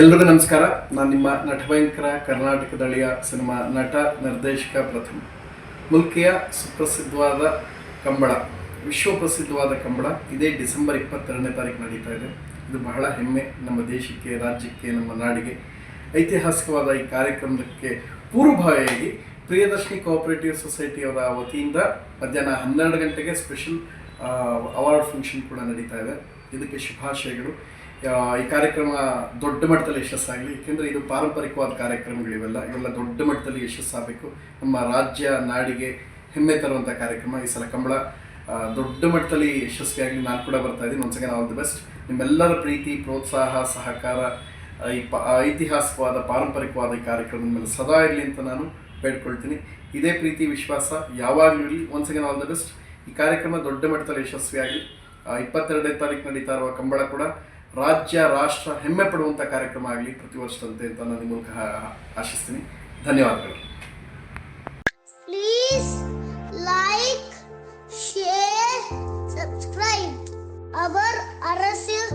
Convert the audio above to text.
ಎಲ್ರಿಗೂ ನಮಸ್ಕಾರ. ನಾನು ನಿಮ್ಮ ನಟ ಭಯಂಕರ ಕರ್ನಾಟಕದಳಿಯ ಸಿನಿಮಾ ನಟ ನಿರ್ದೇಶಕ ಪ್ರಥಮ. ಮುಲ್ಕಿಯ ಸುಪ್ರಸಿದ್ಧವಾದ ಕಂಬಳ ವಿಶ್ವ ಪ್ರಸಿದ್ಧವಾದ ಕಂಬಳ ಇದೇ ಡಿಸೆಂಬರ್ ಇಪ್ಪತ್ತೆರಡನೇ ತಾರೀಕು ನಡೀತಾ ಇದೆ. ಇದು ಬಹಳ ಹೆಮ್ಮೆ ನಮ್ಮ ದೇಶಕ್ಕೆ, ರಾಜ್ಯಕ್ಕೆ, ನಮ್ಮ ನಾಡಿಗೆ. ಐತಿಹಾಸಿಕವಾದ ಈ ಕಾರ್ಯಕ್ರಮಕ್ಕೆ ಪೂರ್ವಭಾವಿಯಾಗಿ ಪ್ರಿಯದರ್ಶಿನಿ ಕೋಆಪರೇಟಿವ್ ಸೊಸೈಟಿಯವರ ವತಿಯಿಂದ ಮಧ್ಯಾಹ್ನ ಹನ್ನೆರಡು ಗಂಟೆಗೆ ಸ್ಪೆಷಲ್ ಅವಾರ್ಡ್ ಫಂಕ್ಷನ್ ಕೂಡ ನಡೀತಾ ಇದೆ. ಇದಕ್ಕೆ ಶುಭಾಶಯಗಳು. ಈ ಕಾರ್ಯಕ್ರಮ ದೊಡ್ಡ ಮಟ್ಟದಲ್ಲಿ ಯಶಸ್ಸಾಗಲಿ, ಏಕೆಂದರೆ ಇದು ಪಾರಂಪರಿಕವಾದ ಕಾರ್ಯಕ್ರಮಗಳಿವೆಲ್ಲ, ಇವೆಲ್ಲ ದೊಡ್ಡ ಮಟ್ಟದಲ್ಲಿ ಯಶಸ್ಸಾಗಬೇಕು. ನಮ್ಮ ರಾಜ್ಯ, ನಾಡಿಗೆ ಹೆಮ್ಮೆ ತರುವಂಥ ಕಾರ್ಯಕ್ರಮ ಈ ಸಲ ಕಂಬಳ. ದೊಡ್ಡ ಮಟ್ಟದಲ್ಲಿ ಯಶಸ್ವಿಯಾಗಲಿ ನಾನು ಕೂಡ ಬರ್ತಾ ಇದ್ದೀನಿ. ಒಂದ್ಸಲ ಆಲ್ ದಿ ಬೆಸ್ಟ್ ನಿಮ್ಮೆಲ್ಲರ ಪ್ರೀತಿ, ಪ್ರೋತ್ಸಾಹ, ಸಹಕಾರ ಈ ಪ ಐತಿಹಾಸಿಕವಾದ, ಪಾರಂಪರಿಕವಾದ ಈ ಕಾರ್ಯಕ್ರಮದ ಮೇಲೆ ಸದಾ ಇರಲಿ ಅಂತ ನಾನು ಬೇಡ್ಕೊಳ್ತೀನಿ. ಇದೇ ಪ್ರೀತಿ, ವಿಶ್ವಾಸ ಯಾವಾಗಲೂ ಇರಲಿ. ಒಂದು ಅಗೇನ್ ಆಲ್ ದ ಬೆಸ್ಟ್ ಈ ಕಾರ್ಯಕ್ರಮ ದೊಡ್ಡ ಮಟ್ಟದಲ್ಲಿ ಯಶಸ್ವಿಯಾಗಲಿ. ಇಪ್ಪತ್ತೆರಡನೇ ತಾರೀಕು ನಡೀತಾ ಇರುವ ಕಂಬಳ ಕೂಡ ರಾಜ್ಯ, ರಾಷ್ಟ್ರ ಹೆಮ್ಮೆ ಪಡುವಂಥ ಕಾರ್ಯಕ್ರಮ ಆಗಲಿ ಪ್ರತಿ ವರ್ಷದಂತೆ ಅಂತ ನಾನು ಮೂಲಕ ಆಶಿಸ್ತೀನಿ. ಧನ್ಯವಾದಗಳು. Please like share subscribe hour ಅರಸಿಲ್